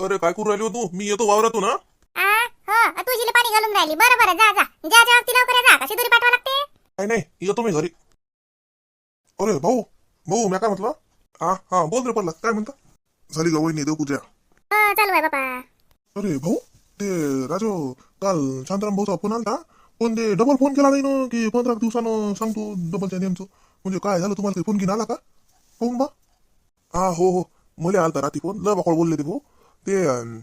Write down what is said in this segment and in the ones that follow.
अरे काय करू राहिली हो तू? मी येतो वावरातून हा? आ? हो तुझीला पाणी घालून राहिली. बरं बरं जा जा. जा जा ती लवकर जा. कशी दुरी पाठवा लागते? नाही नाही येतो मी घरी. अरे भाऊ भाऊ मी काय म्हटलं? हा हा बोल रे पडला काय म्हणता? झाली वहिनी देव पूजा हो चालू आहे बापा. अरे भाऊ ते राजू काल शांताराम भाऊचा फोन आलता. पण ते डबल फोन केला नाही ना की पंधरा दिवसानं सांगतो डबलच्या नेमचं म्हणजे काय झालं तुम्हाला काही फोन घेऊन आला का? पाहून बा हा हो हो. मला आलता रात्री फोन लय बाकड बोलले ते भाऊ. ते अं,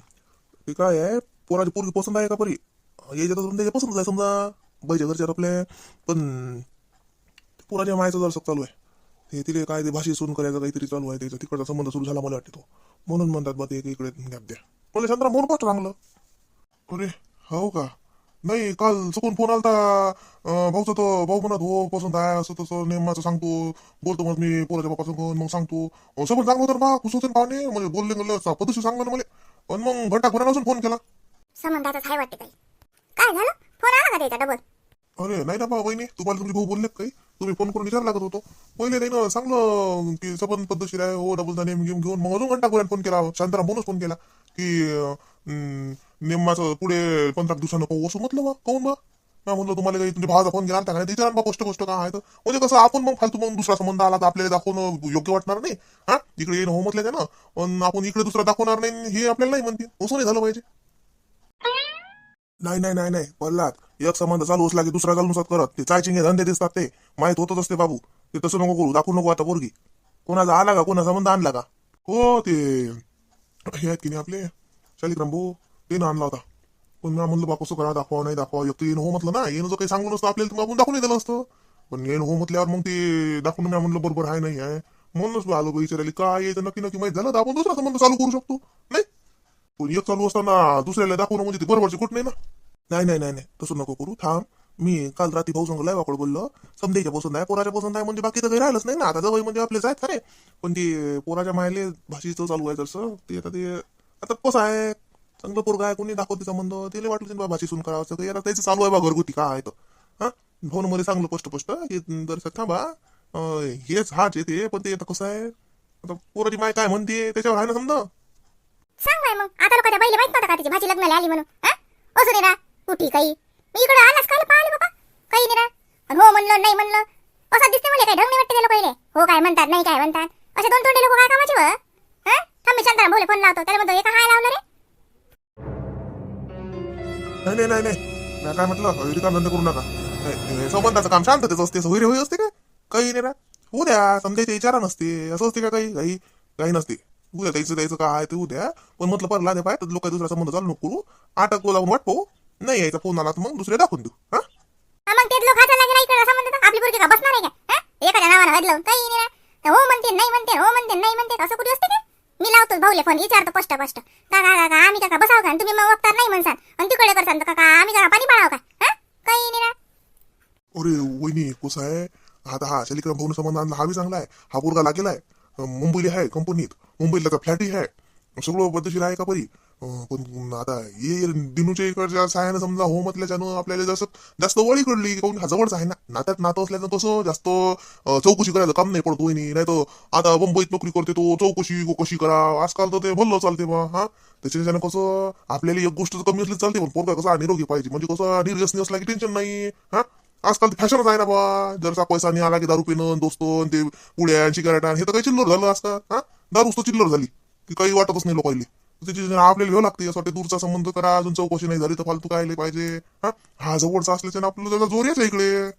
ते काय आहे पोराची पोरगी पसंत आहे का परी याच्यात अजून त्याच्या पसंत आहे समजा बाईच्या घरच्या आपल्या पण ते पोराच्या मायाचं जर चालू आहे ते तिथे काय ते भाषी सून करायचं काहीतरी चालू आहे त्याचा तिकडचा संबंध सुरू झाला मला वाटते तो म्हणून म्हणतात बा ते इकडे गॅप द्या मला शांतराम म्हणून पाठ चांगलं अरे हो का नाही काल चुकून फोन आलता भाऊचा तो भाऊ म्हणत हो पसंत आहे असं तसं नेमाचं सांगतो बोलतो मग मी पोराच्या बापा संग मग सांगतो सबंध चांगलं होतं ना बा खुश होते पाहुणे म्हणजे बोलले गेलं पद्धतशीर सांगलं ना मला पण मग घंटा नसून फोन केला आहे वाटते काही काय झालं फोन आला का त्याचा डबल अरे नाही ना बा वहिनी तुम्हाला तुमचे भाऊ बोलले काही तुम्ही फोन करून विचार लागत होतो पहिले नाही ना सांगलं की सबंध पद्धतशीर आहे हो डबलचा नेम घेऊन घेऊन मग अजून घंटा फोन केला शांताराम म्हणूनच फोन केला की नेमाचं पुढे पंधरा दिवसानं पाहू असं म्हटलं बा काऊन बा? ना म्हणलं तुम्हाला काही तुमच्या भावाचा फोन केला होता का? नाही विचारा बा गोष्ट गोष्ट काय आहे तर. म्हणजे कसं आपण मग फालतू मग दुसरा संबंध आला तर आपल्याला दाखवणं योग्य वाटणार नाही. हा? इकडे येणं हो म्हटलं त्यानं. पण आपण इकडे दुसरा दाखवणार नाही हे आपल्याला नाही म्हणते असं नाही झालं पाहिजे. नाही नाही नाही नाही पल्लात एक संबंध चालू असला की दुसरा चालू करत. ते चायचिंगे धंदे दिसतात ते. माहीत होतच असते बाबू. ते तसं नको करू. दाखवू नको आता पोरगी. कोणाचा आला का? कोणा संबंध आणला का? हो ते हे आहेत की नाही आपले? शालिग्राम भाऊ. ते ना आणला होता पण मी म्हणलं बा कसं करा दाखवा नाही दाखवा एक तर येणं हो म्हटलं ना येणं जर काही सांगून नसतं आपल्याला आपण दाखवून दिलं असतं पण येणं हो म्हटल्यावर मग ते दाखवून मी म्हणलं बरोबर आहे नाही आहे म्हणूनच आलो बा विचारायला काय येतं नक्की नक्की माहीत झालं तर आपण दुसरा संबंध चालू करू शकतो नाही पण एक चालू असताना दुसऱ्याला दाखवणं म्हणजे ते बरोबरची कुठ नाही ना नाही नाही नाही नाही तसं नको करू थांब मी काल रात्री भाऊ संघ लय वाकड बोललो समजायच्या पसंत आहे पोराच्या पसंत आहे म्हणजे बाकी तर काही राहिलंच नाही ना आता जवळ म्हणजे आपलेच जायत खरे पण ते पोराच्या मायले भाषेचं चालू आहे तसं ते आता ते आता कसं आहे चांगलं पोरगा आहे कोणी दाखवते संबंध तिला वाटलं तिने बाबाची सून करावं काही. याला त्याचं चालू आहे बा घरगुती काय आहे तर हा? फोनमध्ये चांगलं पोस्ट पोस्ट की जर थांबा हेच हाच येते पण ते आता कसं आहे? आता पोराची माय काय म्हणते त्याच्यावर आहे ना समजा? सांग बाय मग. आता लोकांच्या बाईला माहीत नव्हतं का तिची भाजी लग्नाला आली म्हणून? हा? असं नाही ना कुठी काही. मी इकडे आलाच काय पाहिलं बाबा. काही नाही ना हो म्हणलं नाही म्हणलं. असं दिसते मला काय ढंग नाही वाटते त्याला पहिले हो काय म्हणतात नाही काय म्हणतात. असे दोन तोंडे लोक काय कामाचे व? हा? थांब मी शांताराम बोले फोन लावतो. त्याला म्हणतो एका हाय लावलं रे. नाही नाही नाही नाही. मी काय म्हटलं रिकाम धंदा करू नका? सोबत हे संबंधाचं काम शांततेच असते होई रे होई असते का काही नाही ना उद्या समजायचे विचारा नसते. असं असते का काही? काही काही नसते. उद्या द्यायचं द्यायचं काय ते उद्या पण म्हटलं परला दे पाय तर लोक दुसरा संबंध चालू नको करू. आटक लावून वाट पाहू. नाही यायचा फोन आला तर मग दुसरे दाखवून देऊ. हा? हा, मग तेच लोक हाताला लागेल इकडे संबंध तर आपली पोरगी का बसणार आहे का? हा? एखाद्या नावानं हदलं काही नाही ना तर हो म्हणते नाही म्हणते हो म्हणते नाही म्हणते असं कुठे असते का मी लावतो भाऊले फोन विचारतो स्पष्ट स्पष्ट काका काका आम्ही काका बसाव का? तुम्ही मग वक्तार नाही म्हणसान आणि तिकडे करसान काका आम्ही काका पाणी पाळाव का? काही नाही ना. अरे वहिनी कसं आहे? आता हा शालिग्राम भाऊन संबंध आणला हा बी चांगला आहे. हा पोरगा लागेला आहे. मुंबईला आहे कंपनीत. मुंबईला त्याचा फ्लॅटही आहे. सगळं पद्धतशीर आहे का परी? पण आता ये दिनूच्या इकडच्या सायानं समजा हो म्हटल्याच्यानं आपल्याला जसं जास्त वळी कडली काऊन हा जवळच आहे ना. नात्यात नातं असल्यानं कसं जास्त चौकशी करायचं काम नाही पडतो नाही तर आता मुंबईत नोकरी करते तो चौकशी कशी करा. आजकाल तर ते भल्लं चालते बा हा. त्याच्यानं कसं आपल्याला एक गोष्ट कमी असली चालते पण पोरगा कसा निरोगी पाहिजे. म्हणजे कसं निर्व्यसनी असला की टेन्शन नाही हा. आजकाल फॅशनच आहे ना बा. जरसा पैसा नाही आला की दारू पिणं दोस्त ते पुड्या सिगारेटा हे तर काही चिल्लर झालं आजकाल हा. दारूच तर चिल्लर झाली की काही वाटतच नाही लोकांना त्याची आपल्याला घेऊ लागते. असं वाटते दूरचा संबंध करा अजून चौकशी नाही झाली तर फालतू काय पाहिजे? हा? हा जवळचा असल्याच्या आपलं त्याचा जोर यायचा इकडे.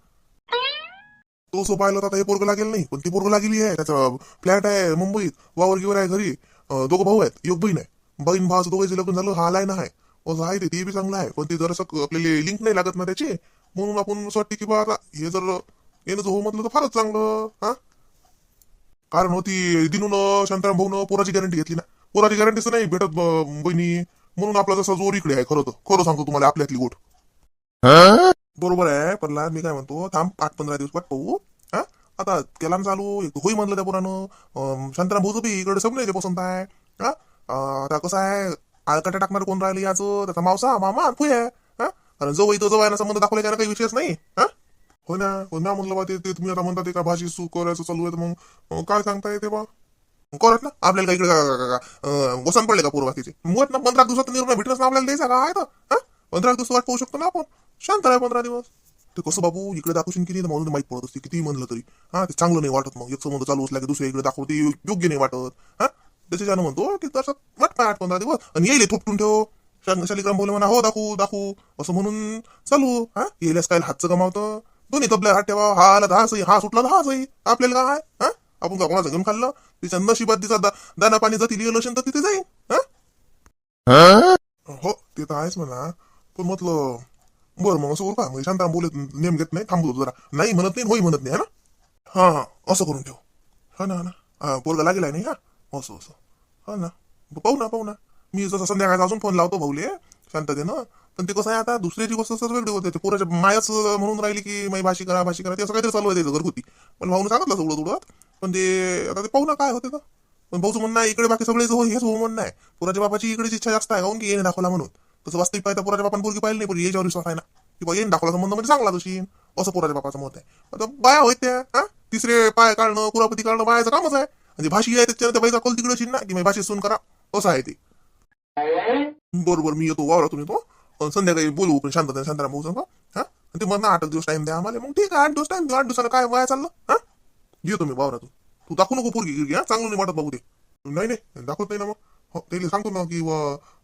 तो सो पाहिलं तर आता हे पोरग लागेल नाही पण ती पोरग लागेली आहे. त्याचा फ्लॅट आहे मुंबईत वावर गिवर आहे घरी. दोघं भाऊ आहेत एक बहीण आहे. बहीण भावाचं दोघांचे लग्न झालं हा लाईन आहे. असं आहे ते बी चांगलं आहे पण ते जरासं आपल्याला लिंक नाही लागत ना त्याची. म्हणून आपण असं वाटते की बा आता हे जर येणं जर हो म्हटलं तर फारच चांगलं हा? कारण होती दिनून शांताराम भाऊन पोराची गॅरंटी घेतली ना. कोणाची गॅरंटीच नाही भेटत ब- बहिणी. म्हणून आपला जसा जोर इकडे आहे खरं तर. खरं सांगतो तुम्हाला आपल्यातली गोट बरोबर आहे प्रल्हाद मी काय म्हणतो थांब आठ पंधरा दिवस वाट पाहू हा? आता केला चालू एक होई म्हणलं त्या पोरानं. अं, शांताराम भाऊचं बी इकडे समजायचे पसंत आहे हा? अं, आता कसं आहे आळकाट्या टाकणार कोण राहिले याचं? त्याचा मावसा मामा फुय आहे हा? आणि जवळ इथं जवळ संबंध दाखवले त्याला काही विषयच नाही हा? हो ना हो ना म्हणलं बा ते ते तुम्ही आता म्हणता ते का भाजी सू करायचं चालू आहे तर मग अं, काय सांगता येते बा? करत ना? आपल्याला इकडे का- वसन पडले का पूर्वाकीचे मुळात ना पंधरा दिवसात निर्णय भेटणंच ना आपल्याला द्यायचा का? आहे तर हा? पंधरा दिवस वाट पाहू शकतो ना आपण. शांत राहा पंधरा दिवस. ते कसं बाबू इकडे दाखवशील किती म्हणून माहीत पडत असते. किती म्हणलं तरी. हा ते चांगलं नाही वाटत मग. एक संबंध चालू असला की दुसऱ्या इकडे दाखवते योग्य नाही वाटत. हा? त्याच्यानं म्हणतो हो, की तसं वाट पाय आठ पंधरा दिवस. आणि येईल थोपटून ठेव. शालिग्राम बोलले म्हणा हो दाखवू दाखवू. असं म्हणून चालू. हा? येईलच काय हातचं गमावतं? दोन्ही तबल्या हात ठेवा. हा आला तर हा सही. हा सुटला तर हा सही. आपल्याला काय? हा? आपण का कोणाचं घेऊन खाल्लं तिच्या नशिबात तिचा दा- दाना पाणी जाती लिहिलं असेल तर तिथे जाईल हा? हो? ते तर आहेच म्हणा. पण म्हटलं बरं मग असं करू का? मग शांताराम बोलत नेम घेत नाही थांबतो जरा. नाही म्हणत नाही होई म्हणत नाही हा ना? हा हा असं करून ठेव. हा ना हा ना. हा पोरगा लागेल नाही हा असं असं. हा ना. ब- पाहू ना पाहू ना. मी जसं संध्याकाळचा अजून फोन लावतो भाऊले शांततेनं. पण ते कसं आहे आता दुसऱ्याची गोष्ट असं वेगळी होते. ते पोराच्या मायाच म्हणून राहिली की माई भाषी करा भाषी करा ते असं काहीतरी चालू आहे त्याचं घरगुती. पण भाऊने सांगितलं सगळं थोडं पण ते आता ते पाहू ना काय होते तर पण भाऊचं म्हणणं आहे इकडे बाकी सगळे हो हेच हो म्हणणं आहे. पोराच्या बापाची इकडेच इच्छा जास्त आहे काऊन की येणे दाखवला म्हणून. तसं वास्तविक पाहिजे पुराच्या बापान पोरगी पाहिली नाही पण याच्यावर विश्वास आहे ना. की बा येणे दाखवला संबंध म्हणजे चांगला तशी असं पोराच्या बापाचं मत आहे. आता बाया होत त्या हा? तिसरे पाय काढणं कुरापती काढणं बायाचं कामच आहे. म्हणजे भाषी आहे त्याच्यानं त्या बाईचा कल तिकडे ना की माझी सून करा. असं आहे ते. बरोबर मी येतो वावरा तुम्ही तो संध्याकाळी बोलू पण शांतता शांताराम भाऊ सांगा हा. ते मग आठ दिवस टाइम द्या आम्हाला. मग ठीक आहे आठ दिवस टाइम द्या. आठ दिवसाला काय वाया चाललं हा? घे तुम्ही वावरातून. तू दाखवू नको पोरगी गिरगी हा चांगलं नाही वाटत बघू ते. नाही नाही दाखवत नाही ना मग. हो त्याला सांगतो ना की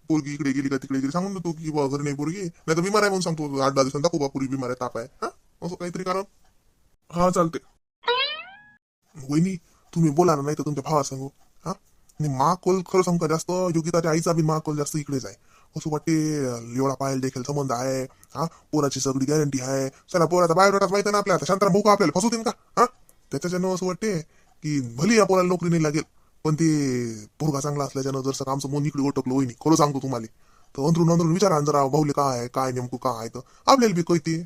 पोरगी इकडे गेली का तिकडे गेली सांगून देतो की बा घरी नाही पोरगी. नाही तर बिमार आहे म्हणून सांगतो आठ दहा दिवसांनी दाखवू बा पोरगी बिमार आहे ताप आहे. हा? असं काहीतरी कारण. हा चालते वहिनी तुम्ही बोला ना नाही तर तुमच्या भावा सांगू. हा? आणि महाकोल खरं सांगू का जास्त योगिताच्या आईचा बी महाकोल जास्त इकडेच आहे. असं वाटते एवढा पायल देखील संबंध आहे. हा? पोराची सगळी गॅरंटी आहे. चला पोराचा बायोडाटाच माहिती ना आपल्याला शांतरा भाऊ का आपल्याला? फसवतील का? हा? त्याच्याच्यानं असं वाटते की भली या पोराला नोकरी नाही लागेल पण ते पोरगा चांगला असल्याच्यानं जर सर आमचं मन इकडे ओटकलं वहिनी खरं सांगतो तुम्हाला. तर अंदरून अंदरून विचारा जरा भाऊले काय आहे काय नेमकं काय आहे तर आपल्याला बी कळते.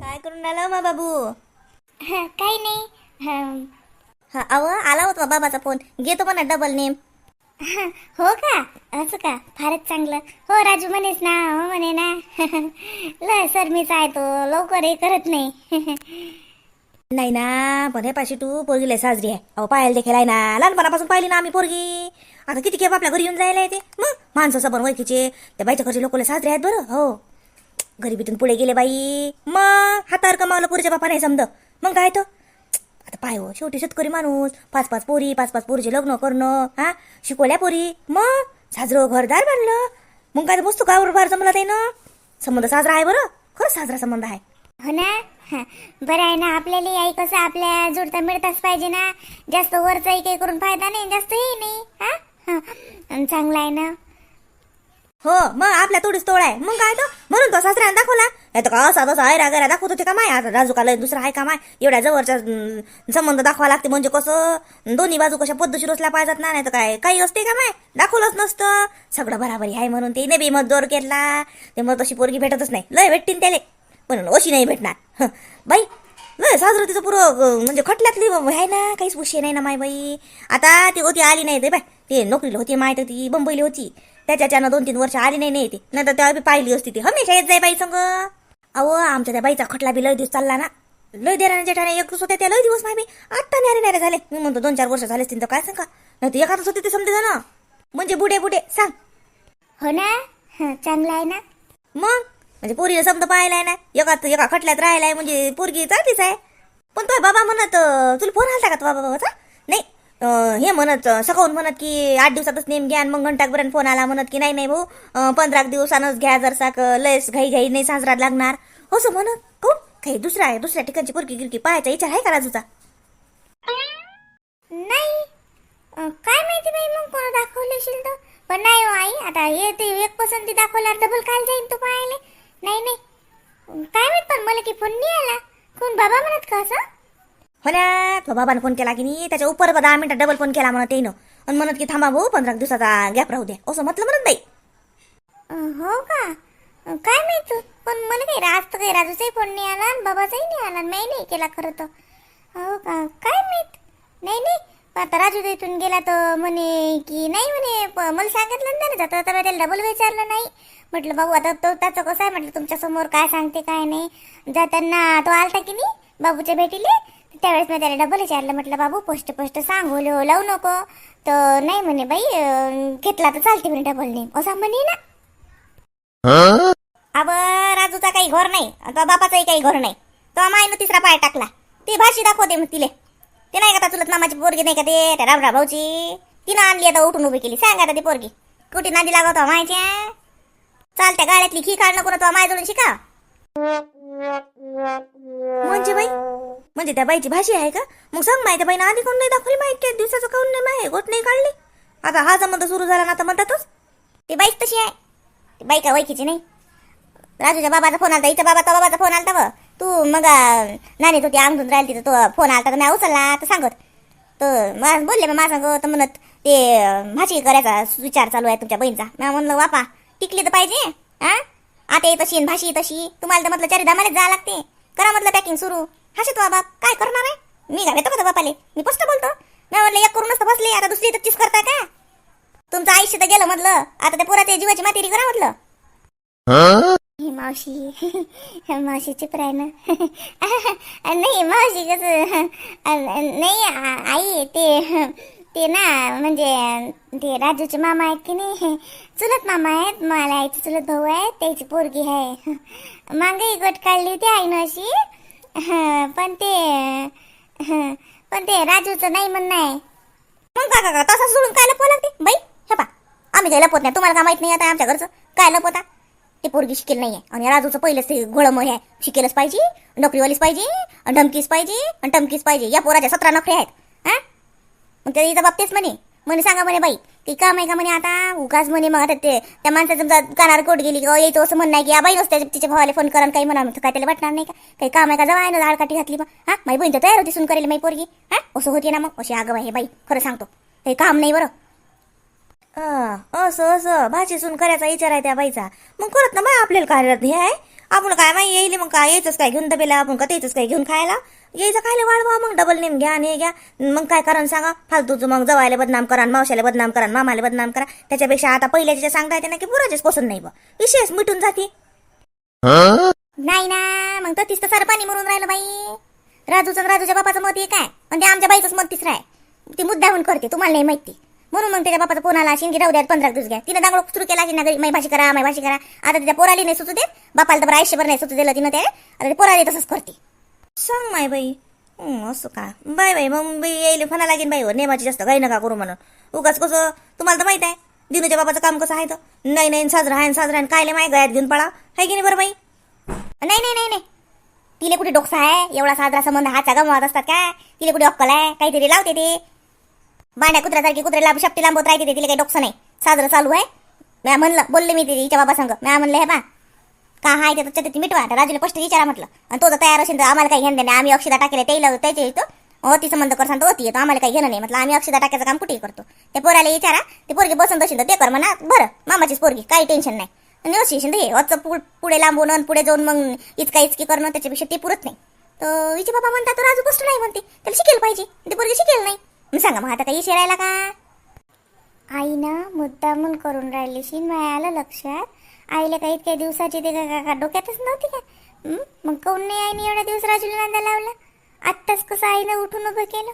काय करून राहिला मा बाबू? हं, काही नाही. हं, हा अव आला होता बाबाचा फोन. घेतो म्हणा डबल नेम हो का? असं का? फारच चांगलं. हो राजू म्हणेस ना हो म्हणे ना. लय सर मीच आहे तो. लवकर हे करत नाही. नाही ना पण हे पाशी तू पोरगी लय साजरी आहे. अहो पाहायला देखील आहे ना. लहानपणापासून पाहिली ना आम्ही पोरगी. आता किती खेप आपल्या घरी येऊन जायला येते. मग माणसं सबन ओळखीचे. त्या बाईच्या घरचे लोक साजरे आहेत बरं. हो. गरिबीतून पुढे गेले बाई. मग हातावर कमावलं पुरीच्या बापा नाही समज मग काय तो? आता पाय हो शेवटी शेतकरी माणूस. पाच पाच पोरी पाच पाच पोरीचे लग्न करणं हा? शिकवल्या पोरी. मग? साजरं घरदार बांधलं. मग काय मस्त गावर बाहेर जमला ते ना संबंध साजरा आहे बरं? खरंच साजरा संबंध आहे. हो ना? बरं आहे ना आपल्याला आई कसं आपल्या जुडता मिळताच पाहिजे ना? जास्त वरचाही काही करून फायदा नाही जास्त हे नाही हा? चांगला चांगलं आहे ना? हो मग आपल्या थोडीच तोड आहे. मग काय तो? म्हणून तो सासऱ्यानं दाखवला. नाही तर का असा तसा आहे रागायला दाखवत होते का माय? आता राजू लय दुसरा आहे का माय? एवढ्या जवळच्या संबंध दाखवा लागते म्हणजे कसं? दोन्ही बाजू कशा पद्धतशीर असल्या पाहिजेत ना नाही तर काय? काही असते का माय? दाखवलंच नसतं. सगळं बराबरी आहे म्हणून ते नाही बी मत जोर केला. ते मग तशी पोरगी भेटतच नाही. लय भेटतीन त्याले. पण अशी नाही भेटणार. हं, बाई लय साजरं तिचं पुरं म्हणजे खटल्यातली आहे ना काहीच विषय नाही ना माय बाई. आता ती होती आली नाही ते बाय. ते नोकरीला होती माय तर ती बंबईली होती. त्याच्याच्यानं दोन तीन वर्ष आली नाही नाही ती. नाही तर तेव्हा बी पाहिली असती ती. हमेशा येत जाय बाई संग. अहो आमच्या त्या बाईचा खटला बी लय दिवस चालला ना. लय देराने जेठाने एक होते त्या लय दिवस बाई आत्ता न्यारे न्यारे झाले. मी म्हणतो दोन चार वर्ष झाले तर काय सांगा? नाही तर एखादच होते ते समजे ना म्हणजे बुडे बुडे सांग. हो ना? चांगलं आहे ना? मग? म्हणजे पोरीला समजा पाहायलाय ना. एका एका खटल्यात राहिलाय म्हणजे पोरगी चालतीच आहे. पण तो बाबा म्हणत तुला फोन आलता का तो बाबाचा? नाही. हे म्हणत सकाऊन सकाळून म्हणत की आठ दिवसातच नेम घ्या मग घंटापर्यंत फोन आला म्हणत की नाही नाही भाऊ पंधरा दिवसानंच घ्या जर साक घाई घाई नाही साजरा लागणार. असं म्हणत कोण? काही दुसरा आहे? दुसऱ्या ठिकाणची पुरकी गिरकी पाहायचा विचार आहे का राजूचा? नाही. काय माहिती बाई मग कोण दाखवलेशील तर? पण नाही हो आई आता हे ते एक पसंती दाखवल्यावर डबल काल जाईन तू पाहायला. नाही नाही. काय माहीत पण मला की फोन नाही आला. कोण बाबा म्हणत का असं? हो ना? तो बाबाने फोन केला की नाही? त्याच्या उपर दहा मिनिटात डबल फोन केला म्हणत येईन. आणि म्हणत की थांबा भाऊ पंधरा दिवसाचा गॅप राहू द्या. असं म्हटलं म्हणत बाई. हो का? काय माहीत? पण मला काही राज तर काही राजूचाही फोन नाही आला आणि बाबाचाही नाही आला मी नाही केला खरं तर. हो का? काय माहीत? नाही नाही. आता राजू तर इथून गेला तर म्हणे की नाही म्हणे प- मला सांगितलं ना जाता जाता त्याला डबल विचारलं नाही. म्हटलं बाबू आता तो त्याचं कसं आहे? म्हटलं तुमच्यासमोर काय सांगते काय नाही. जाताना तो आलता की नाही? बाबूच्या भेटीले? त्यावेळेस मी त्याला डबल विचारलं म्हटलं बाबू पोस्ट पोस्ट सांगू लावू नको. तर नाही म्हणे बाई घेतला तर चालते म्हणे डबल नेम असा म्हणे ना. अब राजूचा काही घर नाही आता बापाचाही काही घर नाही. तो मायनं तिसरा पाय टाकला. ती भाषी दाखवते मग तिले. ते नाही का चुलत मामाची पोरगी नाही का ते त्या रामराव भाऊची? तिनं आणली आता उठून उभी केली. सांग आता ती पोरगी. कुठे नादी लागवतो मायच्या चालत्या गाड्यातली खी काढ नको ना तो माय जोडून शिका. म्हणजे बाई म्हणजे त्या बाईची भाषी आहे का? मग सांग माहिती बाईनं आधी कोण नाही दाखवली माहीत इतक्या दिवसाचं काऊन नाही माहिती गोट नाही काढली. आता हा संबंध सुरू झाला ना आता म्हणतातच ती बाईक तशी आहे. ती बाई का ओळखीची नाही. राजूच्या बाबाचा फोन आलता इथं बाबाचा बाबाचा फोन आलता बघ. तू मग नाणी नानी होती अंगून राहिली तिथं तो फोन आलता तर मी उचलला तर सांगत. तर मला बोलले मग माझं सांग तर म्हणत ते भाषी भाजी करायचा विचार चालू आहे तुमच्या बहिणीचा. मी म्हणलं बापा टिकली तर पाहिजे हा आता तशी भाषी तशी. तुम्हाला तर म्हटलं चारी दामालेच जावं लागते. करा म्हटलं पॅकिंग सुरू. हसत बाबा काय करणार आहे मी घालतो का बापाले? मी स्पष्ट बोलतो. मी म्हणलं एक करूनच तर बसले आता दुसरी तर तीच करता का? तुमचं आयुष्य तर गेलं म्हटलं. आता त्या पोराच्या जीवाची मातेरी करा म्हटलं. ही? मावशी मावशी चुप ना. नाही मावशी कसं नाही आई ते ते ना म्हणजे ते राजूचे मामा आहेत की नाही चुलत मामा आहेत मला आईचे चुलत भाऊ आहेत त्याची पोरगी आहे. मागही गट काढली होती आईनं अशी. हं, पण ते हं, पण ते राजूचं नाही म्हणणं आहे. मग का का तसं सोडून काय लपवा लागते? बाई हे पा आम्ही काही लपवत नाही. तुम्हाला काय माहीत नाही आता आमच्या घरचं? काय लपवता? ते पोरगी शिकेल नाही आहे आणि राजूचं पहिलंच ते घोळमोळ आहे. शिकेलच पाहिजे नोकरीवालीच पाहिजे आणि धमकीच पाहिजे आणि टमकीच पाहिजे. या पोराच्या सतरा नोकऱ्या आहेत. हा? मग त्याच्या बाबतीच म्हणे. म्हणे सांगा म्हणे बाई ती काम आहे का म्हणे आता? उगाच म्हणे मग आता ते त्या माणसाचं समजा कानावर कोट गेली किंवा यायचं असं म्हणणं आहे की या बाई नसते तिच्या भावाला फोन करा आणि काही म्हणा म्हणतो काय त्याला वाटणार नाही का? काही काम आहे का? जाऊ आहे ना झाडकाठी घातली मग हा माझी बहीण तर तयार होती सुन करेल माई पोरगी. हा असं होती ना मग. अशी आगव आहे बाई. खरं सांगतो. काही काम नाही बरं. अं, असं असं. भाजी सुन करायचा विचार आहे त्या बाईचा. मग करत ना मग आपल्याला कार्यरत हे आहे? आपण काय माहिती येईल मग? काय यायचंच काय घेऊन दबेला आपण का त्याच काय घेऊन खायला? यायचं खायला वाढवा मग डबल नेम घ्या आणि हे घ्या. मग काय कारण सांगा? फालतूचं मग जवायला बदनाम करा आणि मावशाला बदनाम करा आणि मामाला बदनाम करा. त्याच्यापेक्षा आता पहिल्याच्या सांगता येते ना की पुराचेच पसंत नाही बा. विशेष मिटून जाते. नाही ना मग तर तिसतं सारं पाणी मरून राहिलं बाई. राजूचं आणि राजूच्या बापाचं मत एक आहे पण ते आमच्या बाईचंच मत तिसरं आहे. ती मुद्दाहून करते तुम्हाला नाही माहिती. म्हणून मग त्याच्या बापाचा फोन आला असेल राहू द्या पंधरा दिवस घ्या. तिने दांगड सुरू केला की ना घरी भाषी करा माई भाषी करा. आता तिच्या पोराली नाही सुचू देत बापाला तर आयुष्यभर नाही सुचू दिलं तिनं ते आता ते पोराली तसंच करते. सांग माय बाई. असं का? बाय बाई मग बाई येईल फना लागेल बाई हो नेमाची जास्त काही नका करू म्हणून. उगाच कसं तुम्हाला तर माहीत आहे दिनूच्या बाबाचं काम कसं आहे तर? नाही नाही साजरा आहे साजरा आहे कायले माय गळ्यात घेऊन पळा. आहे की नाही बरं बाई? नाही नाही नाही नाही. तिले कुठे डोकसा आहे? एवढा साजरा संबंध हातचा गमवत असतात का? तिले कुठे अक्कल आहे? काहीतरी लावते ते. बांड्या कुत्र्यासारखी कुत्र्याला शपटी लांबत राहते ते तिला काही डोकसं नाही. साजरं चालू आहे. म्या म्हणलं बोलले मी ते बाबा संग म्या म्हणलं हे बा का हाय ते तर ते मिटवा. आता राजूला स्पष्ट विचारा म्हटलं. आणि तो जर तयार असेल तर आम्हाला काही घेणं नाही. आम्ही अक्षदा टाकेल त्याला त्याच्या येतो. अति संबंध कर सांगतो होती येतो आम्हाला काही घेणं नाही. म्हटलं आम्ही अक्षदा टाकायचं काम कुठेही करतो. ते पोराला विचारा ते पोरगी बसंत असेल तर ते कर म्हणा. बरं मामाचीच पोरगी काही टेन्शन नाही. आणि असेल हे वरचं पु- पुढे लांबून आणि पुढे जाऊन मग इचका इचकी करणं त्याच्यापेक्षा ते पुरत नाही. तर विचे बाबा म्हणतात राजू गोष्ट नाही म्हणते. त्याला शिकेल पाहिजे. ते पोरगी शिकेल नाही. मग सांगा मग आता काही शिरायला का? आई ना मुद्दामून करून राहिली. शी मला लक्षात आईला काही इतक्या दिवसाची ते का- का- डोक्यातच नव्हती का? मग काऊन नाही आईने एवढ्या दिवस राजूला नांदा लावला? आत्ताच कसं आईनं उठून उभं केलं?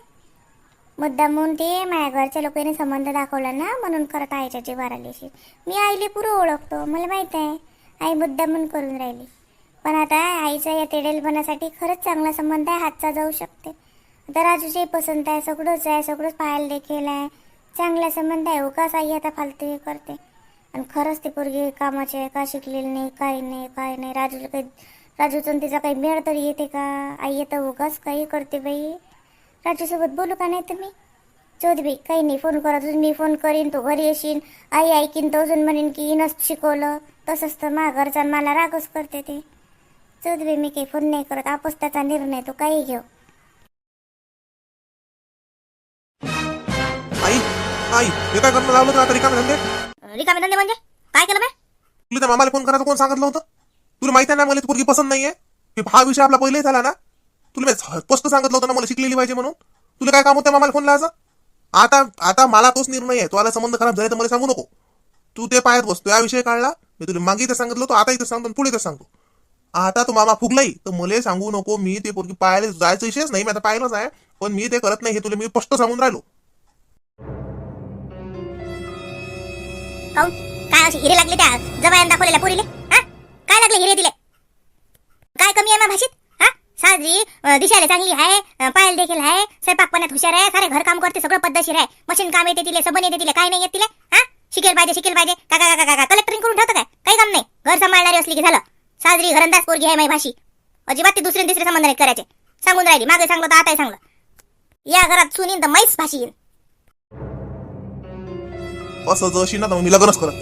मुद्दामून ते माझ्या घरच्या लोकांनी संबंध दाखवला ना म्हणून करत आईच्या जीवार आली मी आईले पुरं ओळखतो मला माहीत आहे. आई मुद्दामून करून राहिली. पण आता आईचा या तेडेलपणासाठी खरंच चांगला संबंध आहे हातचा जाऊ शकते. आता राजूची पसंत आहे सगळंच आहे सगळंच पाहायला देखील आहे. चांगला संबंध आहे उगाच आई आता फालतू हे करते. आणि खरंच ती पोरगी कामाची आहे का शिकलेली नाही काही नाही काही नाही. राजूला काही राजूचं तिचा काही मेळ तरी येते का? आई येतं उगाच काही करते बाई. राजूसोबत बोलू का नाही तुम्ही? चौधरी बाई काही नाही फोन करा. तुझं मी फोन करीन तू घरी येशील. आई ऐकीन तो अजून म्हणेन की इनच शिकवलं. तसंच तर मा घरचा आणि मला रागच करते ते. चौधरी बाई मी काही फोन नाही करत. आपस त्याचा निर्णय तो काही घेऊ. आई आई हे काय करणं? लावलं तर आता रिकामे धंदे? रिकामे धंदे म्हणजे? काय केलं बे? तुला त्या मामाला फोन करायचं कोण सांगितलं होतं? तुला माहिती आहे ना मला ती पोरगी पसंत नाहीये. की हा विषय आपला पहिले झाला ना. तुला मी स्पष्ट सांगितलं होतं ना मला शिकलेली पाहिजे म्हणून. तुला काय काम होतं मामाला फोन लावायचं? आता आता मला तोच निर्णय आहे. तुला संबंध खराब झाले तर मला सांगू नको. तू ते पाहत बसतो. या विषय काढला. मी तुला मागे तर सांगितलं होतं आता इथं सांगतो आणि पुढे तर सांगतो. आता तो मामा फुगलाही तर मला सांगू नको मी ते पोरगी पाहायला जायचं विषयच नाही. मी आता पाहिलंच आहे. पण मी ते करत नाही हे तुला मी स्पष्ट सांगून राहिलो. काऊन काय असे हिरे लागले त्या जवायान दाखवलेल्या पोरीले? हा? काय लागले हिरे दिले काय कमी आहे मा भाषेत? हा? साजरी दिशाले चांगली आहे पायल देखील आहे स्वयंपाक पाण्यात हुशार आहे सारे घर काम करते सगळं पद्धतशीर आहे. मशीन काम येते तिले सबन येते तिले काय नाही येत तिले? हा? शिकेल पाहिजे शिकेल पाहिजे. काका काका काका कलेक्टरिंग करून ठेवतं काय? काही काम नाही. घर सांभाळणारी असली की झालं. साजरी घरंदाज पोरगी आहे माई भाषी. अजिबात ते दुसरे तिसरे संबंध नाही करायचे. सांगून राहिली. मागे सांगलं तर आताही सांगलं. या घरात सुनीन तर मैस भाषी येईल. असं जशी ना मग मी लग्नच करत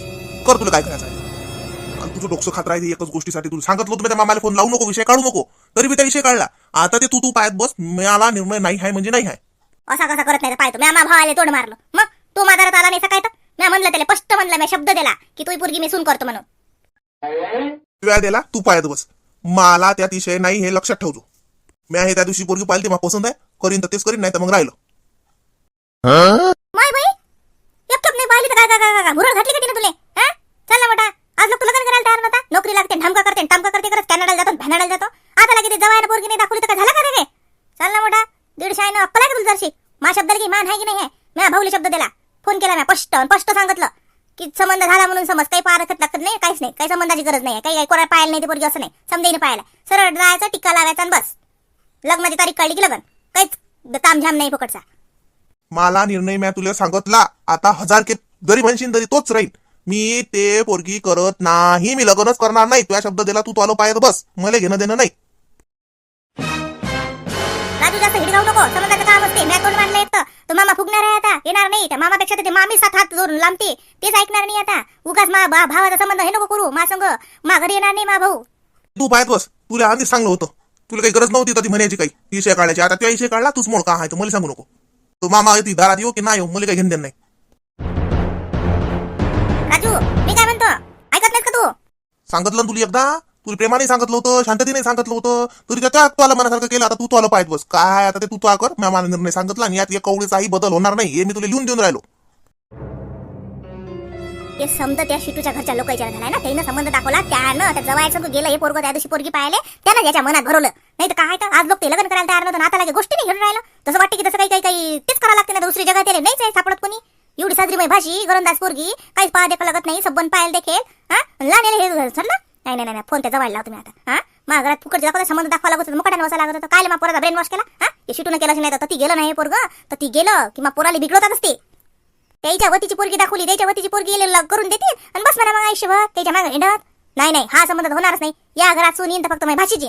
कर तुला काय करायचं आहे? आणि तुझं डोकं खात राहते एकच गोष्टीसाठी तुला सांगितलं तुम्ही त्या मामाला फोन लावू नको विषय काढू नको. तरी मी त्या विषय काढला. आता ते तू तू पायात बस मला निर्णय नाही आहे म्हणजे नाही आहे. असा कसा करत नाही पाहतो मा भावाले तोंड मारलं. मग? तू माझ्यात आला नाही सकाळी तर? म्या म्हणलं त्याला स्पष्ट म्हणलं मी शब्द दिला की तू पोरगी मी सून करतो म्हणून. वेळा दिला तू पायात बस. मला त्यात विषय नाही हे लक्षात ठेवतो मी आहे त्या दिवशी पोरगी पाहिली मला पसंत आहे. करीन तर तेच करीन नाही तर मग राहिलं. माय बाई नाही पाहिली तर भुरळ घातली का तिने तुले? हा? चल ना मोठा. आज लोक लग्न करायला तयार नव्हता. नोकरी लागते ढमका करते टामका करते करत कॅनडाला जातो भॅनाडाला जातो. आता लागे ते जवायला पोरगी नाही दाखवली तर झालं का रे चल ना मोठा. दीडशे आहे ना अक्कल आहे का तुला जरशी मा शब्दाला की मान आहे की नाही आहे म्या भाऊले शब्द दिला. फोन केला म्या स्पष्ट स्पष्ट सांगितलं. की संबंध झाला म्हणून समज काही पारखत लागत नाही काहीच नाही. काही संबंधाची गरज नाही काही काही कोणा पाहायला नाही ते पोरगी असं नाही. समजेने पाहायला. सरळ जायचं टिक्का लावायचा आणि बस. लग्नाची तारीख कळली की लग्न? काहीच तामझाम नाही फुकटचा. मला निर्णय मी तुला सांगितला. आता हजार के जरी म्हणशील तरी तोच राहील. मी ते पोरगी करत नाही मी लग्नच करणार नाही. तुझ्या शब्द दिला तू तो आलो पाहिजे बस. मला घेणं देणं नाही. राजू जास्त हिडी जाऊ नको. समजायचं काम असते मी तोंड मारलं येतं तो मामा फुगणार आहे आता. येणार नाही. त्या मामापेक्षा तर ते मामी सात हात लांबते. तेच ऐकणार नाही आता. उगाच मा भा- भावाचा संबंध हे नको करू. मा संग मा घरी येणार नाही मा भाऊ. तू पाहत बस. तुला आधीच सांगलं होतं. तुला काही गरज नव्हती तर ती म्हणायची काही? विषय काढायची. आता त्या विषय काढला तूच मोड का आहे. तर मला सांगू नको. तो मामा येते दारात येऊ की नाही येऊ मला काही घेणं देणं नाही. का तू सांगितलं ना तुला एकदा? तुला प्रेमाने सांगितलं होतं शांततेने सांगितलं होतं. तरी त्या तू आला मनासारखं केलं आता तू तो आलं पाहिजे बस. काय आता ते तू तो कर. मी मला निर्णय सांगितला आणि यात एक कवडीचाही बदल होणार नाही. हे मी तुला लिहून देऊन राहिलो. ते समजा त्या शिटूच्या घरच्या लोकांच्या झालाय ना त्यानं संबंध दाखवला त्यानं त्या जवायचं गेलं हे पोरग त्या दिवशी पोरगी पाहिले त्यानं ज्याच्या मनात भरवलं. नाही तर काय तर? आज लोक ते लग्न करायला तयार नव्हतं आता लागे गोष्टी नाही घेऊन राहिलं. तसं वाटतं की तसं काही काही काही तेच करावं लागते ना दुसरी जगात आहे सापडत कोणी. एवढी साजरी भाषी गरंदाज पोरगी काहीच पाहा देखा लागत नाही सबन पाहायला देखेल हा? लहान हे सर ना? नाही नाही नाही फोन त्याचा वाढला हो तुम्ही आता हा? माझ्या घरात फुकट दाखवता संबंध दाखवा लागत होतं मुकाट्यानं लागत होतं. काय मा पोराचा ब्रेन वॉश केला? हा? हे शिटून केलं नाही तर ती गेलं नाही पोरग तर ती गेलं की मग पोराला बिघडवतात असते त्याच्या वतीची पोरगी दाखवली त्याच्या वतीची पोरगी करून देते आणि बस मला मग आयुष्यभर त्याच्यामागे हिंडत. नाही नाही हा संबंध होणारच नाही. या घरात सून येईन तर फक्त माझी भाषीची